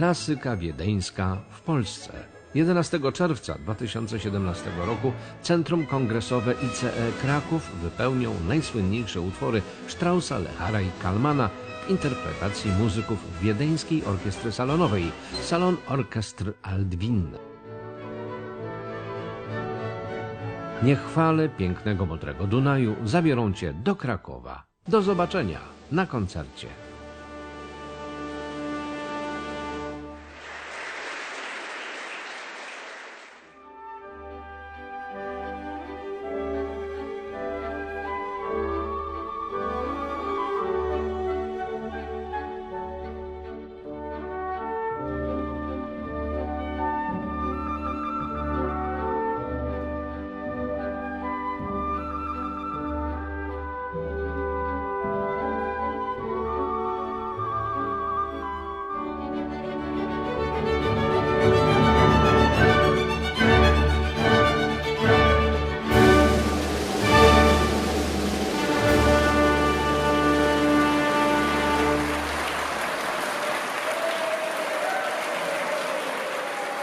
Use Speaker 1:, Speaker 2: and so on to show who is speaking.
Speaker 1: Klasyka wiedeńska w Polsce. 11 czerwca 2017 roku Centrum Kongresowe ICE Kraków wypełnią najsłynniejsze utwory Straussa, Lechara i Kalmana w interpretacji muzyków Wiedeńskiej Orkiestry Salonowej Salon Orchestr Aldwin. Niech chwale pięknego modrego Dunaju zabiorą Cię do Krakowa. Do zobaczenia na koncercie.